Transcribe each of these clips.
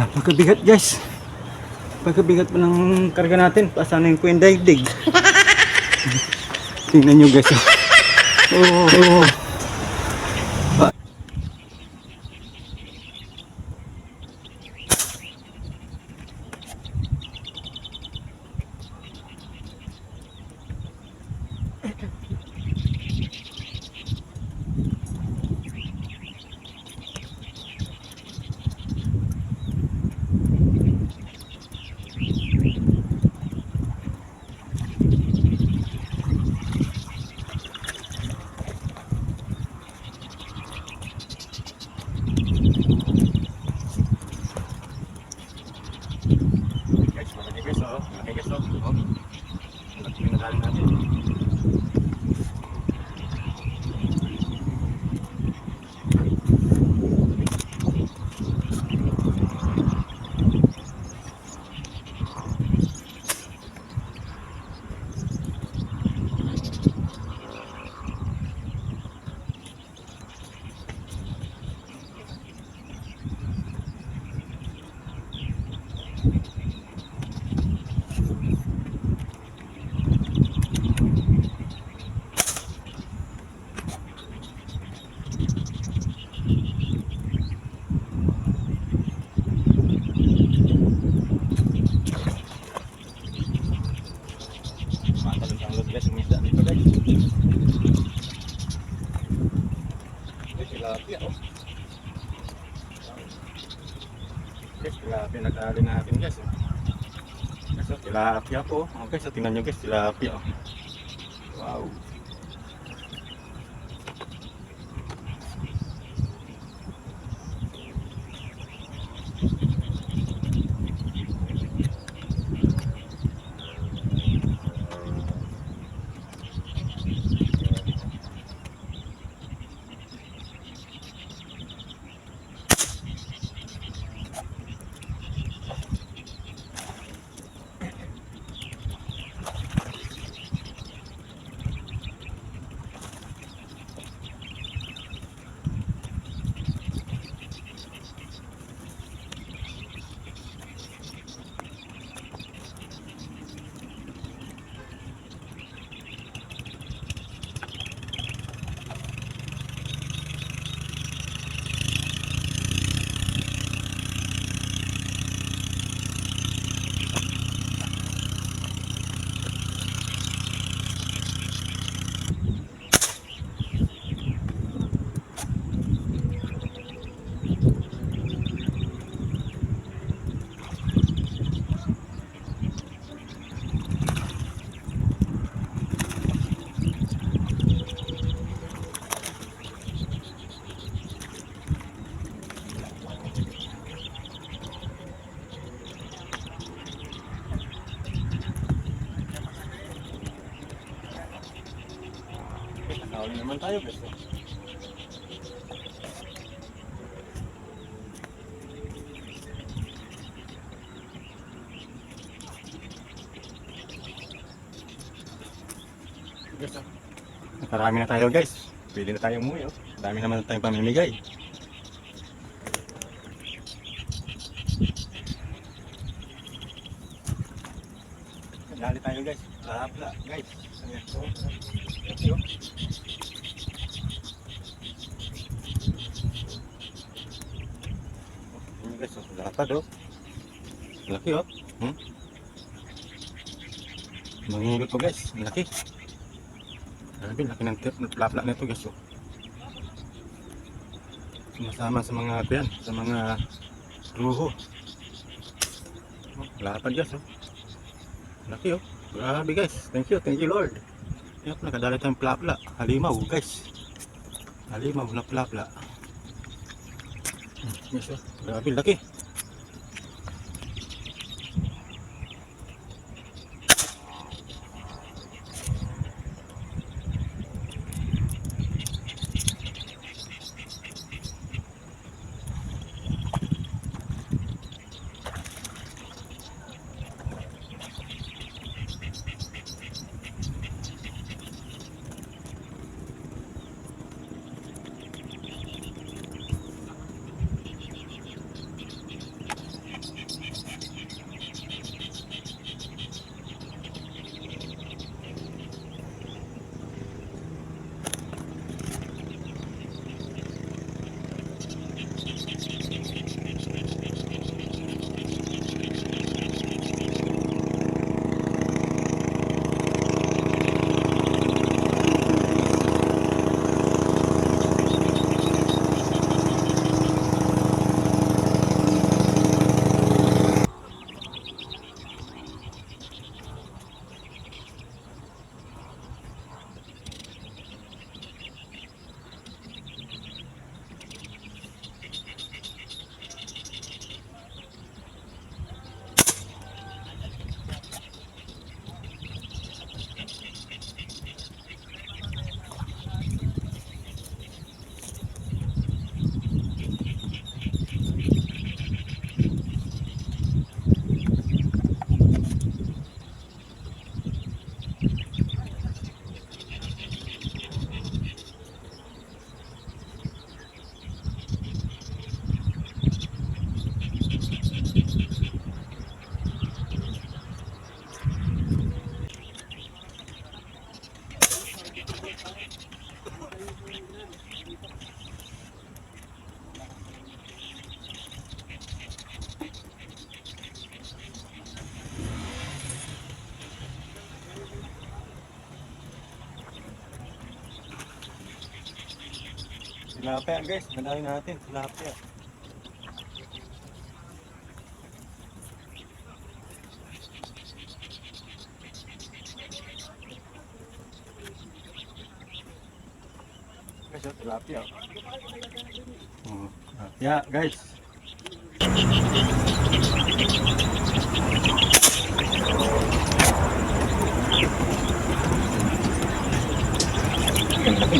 Napakabigat guys. Napakabigat pa ng karga natin. Pasan yung kuwing daigdig. Tingnan nyo guys. oh. Oo. oo. Guys oh. Malaki guys oh. Oh. Malaki yung nadali natin. Matalon sa ulo guys, umisda dito guys. Guys, tilapia oh. Guys, nagdali natin guys. oh. Guys, oh, tilapia po. Oh, guys, oh, tingnan nyo guys, tilapia oh. Wow. Guys, nakahuli naman tayo oh. Nakarami na tayo guys. Pwede na tayong umuwi oh. Dami naman tayong pamimigay. Dali tayo guys. Lahapla guys. Ayan, so, Thank you. Ini oh. Laki oh. Hmm? Manghihilot po guys, laki. Grabe, laki ng tip, plapla nito guys oh. Sumasama sa mga yan, sa mga ruho. Oh, lapad guys oh. Laki oh. Grabe guys, thank you, thank you Lord. Yep, nakadala tayong plapla. Halimaw, guys. Halimaw na plapla. Hmm, Yes, oh. Grabe, laki. Tilapia guys, madali natin. Tilapia. Guys, oh, tilapia. Oh, tilapia guys.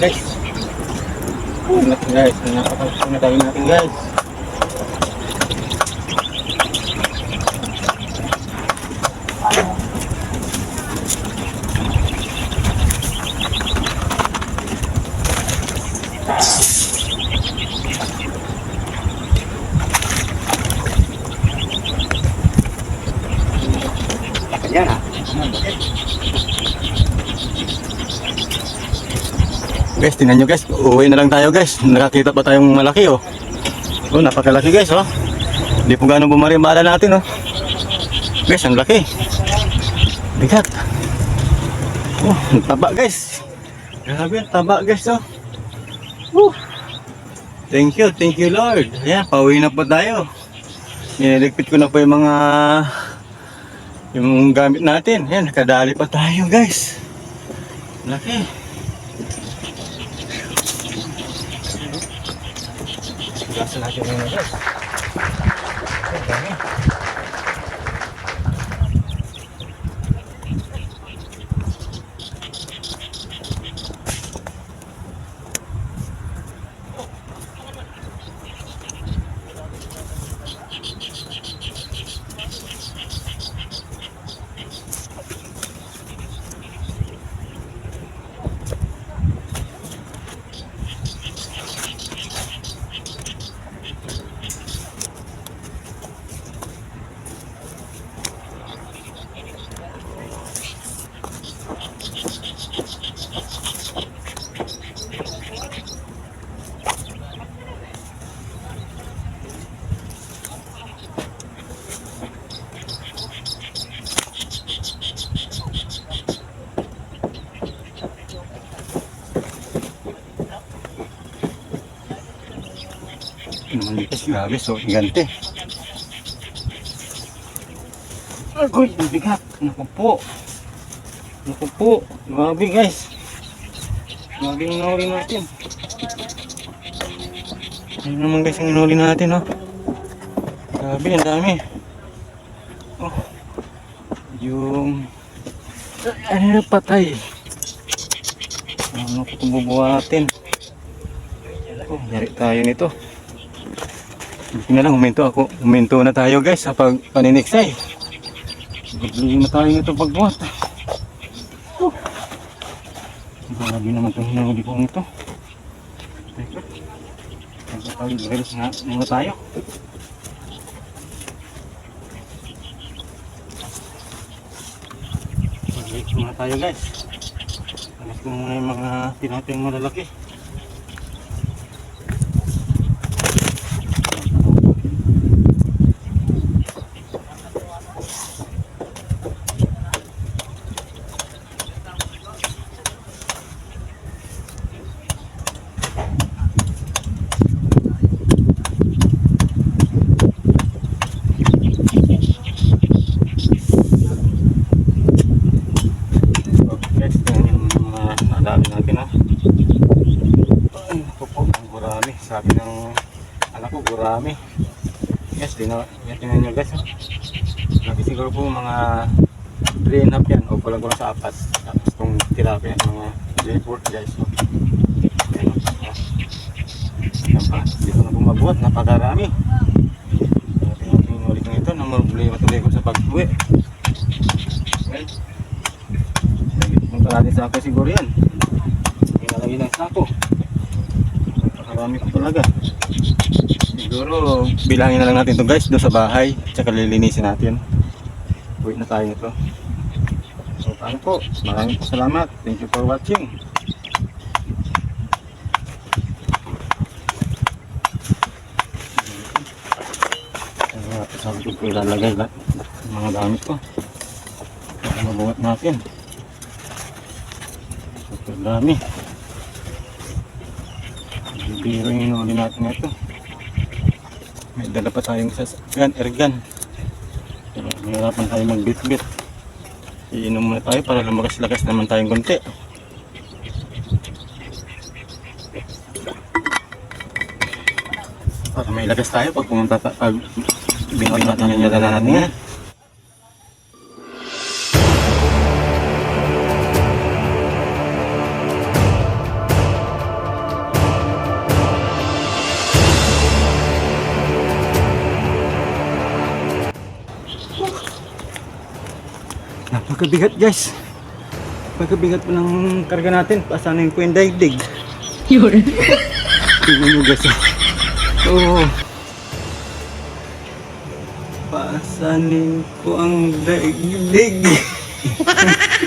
guys. Ingat guys, napakasya na tayo natin guys. Yan ah. Guys, tingnan nyo guys. Uuwi na lang tayo guys. Nakakita pa tayong malaki oh. Oh, napakalaki guys oh. Hindi po gano'ng bumarimala natin oh. Guys, ang laki. Bigat. Oh, ang taba guys. Grabe, ang taba guys oh. Woo. Thank you, thank you Lord. Ayan, pauwi na po tayo. Niligpit ko na po yung mga yung gamit natin. Ayan, nakadali pa tayo guys. Laki. Tugasan natin muna. Ano naman dito? Grabe, so gigante. Agoy, ang bigat. Naku po. Naku po. Grabe guys. Grabe yung nahuli natin. Ano naman guys ang nahuli natin oh. Grabe, ang dami. Oh. Yung... Ano na patay? Ano kung bubuhatin? Oh, yari tayo nito. Hindi na lang, huminto ako. Huminto na tayo guys sa pag paniniksay. Bigli na tayo nito pagbuhat. Oh. Grabe naman itong hinahuli ko nito. Teka. Magpapag-reels nga muna tayo. Mag-reels muna tayo guys. Alas ko muna yung mga tinatayang malalaki. Guys, yan yung mga nadami natin ha. Ay, naku po, ang gurami. Sabi ng anak ko, gurami. Yes, tina, yan tingnan nyo guys. Lagi siguro po mga 3 and half yan o kulang kulang sa apat. Tapos itong tilapia, mga J4 guys. So, yan, ha. Yan pa, dito na bumabuhat, napakarami. Grabe yung ulit ng ito, nang problema tuloy ko sa pag-uwi. Punta natin sa ako siguro yan. Inalagay ng sako. Napakarami ko talaga. Siguro bilangin na lang natin to guys doon sa bahay. Tsaka lilinisin natin. Uwi na tayo nito. So paano po? Maraming po salamat. Thank you for watching. Sabi ko po ilalagay lahat mga gamit ko. Para mabuhat natin. Super dami. Biro yung inuli natin ito. May dala pa tayong sasakyan, ergan. Pero mahirapan tayo magbit-bit. Iinom muna tayo para lumakas-lakas naman tayong konti. Para may lagas tayo pag pumunta ta pag binuhat natin yung dala natin yan. Napakabigat guys. Napakabigat po ng karga natin. Pasanin po yung daigdig. Yun. Tingnan nyo guys. oh. Oo. Pasanin ko ang daigdig.